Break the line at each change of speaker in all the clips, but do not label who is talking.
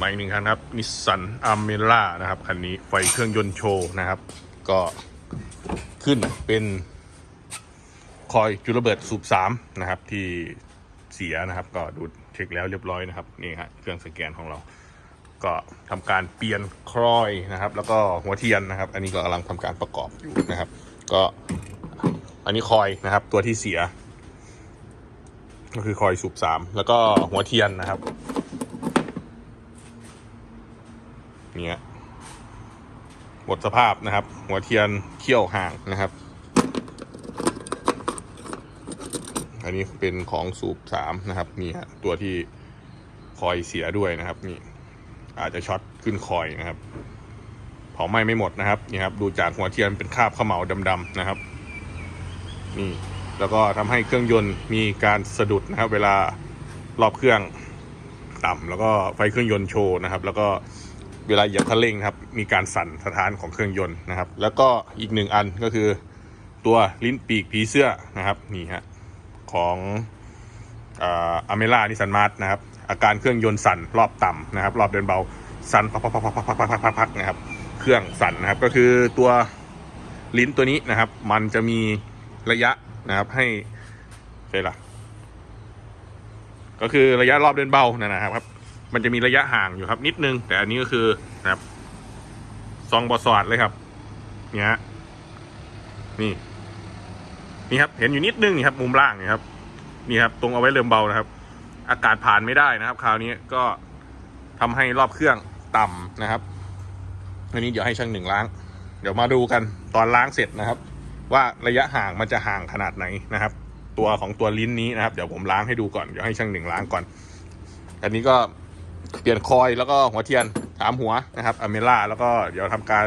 มาอีกหนึ่งคันครับนิสสันอเมร่านะครับคันนี้ไฟเครื่องยนต์โชว์นะครับ ก็ขึ้นเป็นคอยจุลระเบิดสูบสามนะครับที่เสียนะครับ ก็ดูเช็คแล้วเรียบร้อยนะครับนี่ฮะเครื่องสแกนของเรา ก็ทำการเปลี่ยนครอยนะครับ แล้วก็หัวเทียนนะครับ อันนี้ก็กำลังทำการประกอบอยู่นะครับ ก็อันนี้คอยนะครับ ตัวที่เสีย ก็คือคอยสูบสามแล้วก็หัวเทียนนะครับ เนี่ยหมดสภาพนะครับ หัวเทียนเขี้ยวห่างนะครับ อันนี้เป็นของสูบสามนะครับนี่ฮะตัวที่คอยเสียด้วยนะครับ นี่อาจจะช็อตขึ้นคอยนะครับเผาไหม้ไม่หมดนะครับนี่ครับดูจากหัวเทียนเป็นคราบเขมเหลาดำๆนะครับนี่แล้วก็ทำให้เครื่องยนต์มีการสะดุดนะครับ เวลารอบเครื่องต่ำแล้วก็ไฟเครื่องยนต์โชว์นะครับ แล้วก็ เวลาเหยียบคันเร่งนะครับ มีการสั่นสะท้านของเครื่องยนต์นะครับ แล้วก็อีกหนึ่งอันก็คือตัวลิ้นปีกผีเสื้อนะครับนี่ฮะของอเมล่านิสันมาร์ทนะครับ อาการเครื่องยนต์สั่นรอบต่ำนะครับ รอบเดินเบาสั่นพักๆๆๆๆๆนะครับ เครื่องสั่นนะครับ ก็คือตัวลิ้นตัวนี้นะครับ มันจะมีระยะนะครับให้ใช่ละก็คือระยะรอบเดินเบานะครับ มันจะมีระยะห่างอยู่ครับ นิดนึง แต่อันนี้ก็คือนะครับซองบอสอดเลยครับ เนี่ยนี่ นี่ครับ เห็นอยู่นิดนึงนี่ครับ มุมล่างนี่ครับ นี่ครับ ตรงเอาไว้เริ่มเบานะครับ อากาศผ่านไม่ได้นะครับ คราวนี้ก็ทำให้รอบเครื่องต่ำนะครับอันนี้เดี๋ยวให้ช่างหนึ่งล้าง เดี๋ยวมาดูกันตอนล้างเสร็จนะครับ ว่าระยะห่างมันจะห่างขนาดไหนนะครับ ตัวของตัวลิ้นนี้นะครับ เดี๋ยวผมล้างให้ดูก่อนเดี๋ยวให้ช่างหนึ่งล้างก่อน อันนี้ก็ เปลี่ยนคอยแล้วก็หัวเทียนสามหัวนะครับอเมล่าแล้วก็เดี๋ยวทำการ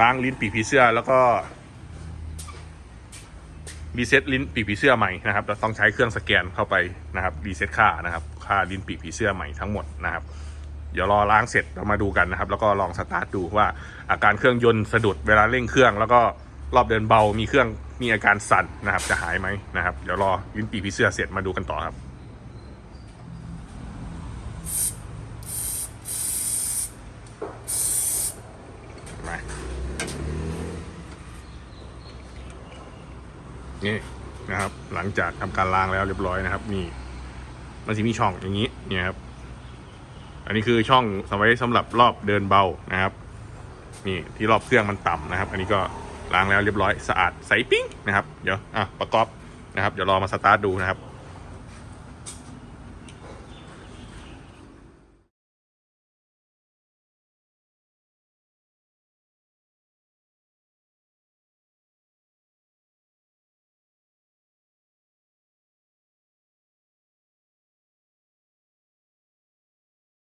ล้างลิ้นปีกผีเสื้อแล้วก็รีเซ็ตลิ้นปีกผีเสื้อใหม่นะครับเราต้องใช้เครื่องสแกนเข้าไปนะครับรีเซ็ตค่านะครับค่าลิ้นปีกผีเสื้อใหม่ทั้งหมดนะครับเดี๋ยวรอล้างเสร็จเรามาดูกันนะครับ แล้วก็ลองสตาร์ทดูว่าอาการเครื่องยนต์สะดุดเวลาเร่งเครื่อง แล้วก็รอบเดินเบามีเครื่องมีอาการสั่นนะครับ จะหายไหมนะครับ เดี๋ยวรอลิ้นปีกผีเสื้อเสร็จมาดูกันต่อครับ มานี่นะครับ หลังจากทำการล้างแล้วเรียบร้อยนะครับนี่มันจะมีช่องอย่างนี้เนี่ยครับ อันนี้คือช่องสำไว้สำหรับรอบเดินเบานะครับ นี่ที่รอบเครื่องมันต่ำนะครับ อันนี้ก็ล้างแล้วเรียบร้อยสะอาดใสปิ้งนะครับ เดี๋ยวอะประกอบนะครับ เดี๋ยวรอมาสตาร์ทดูนะครับ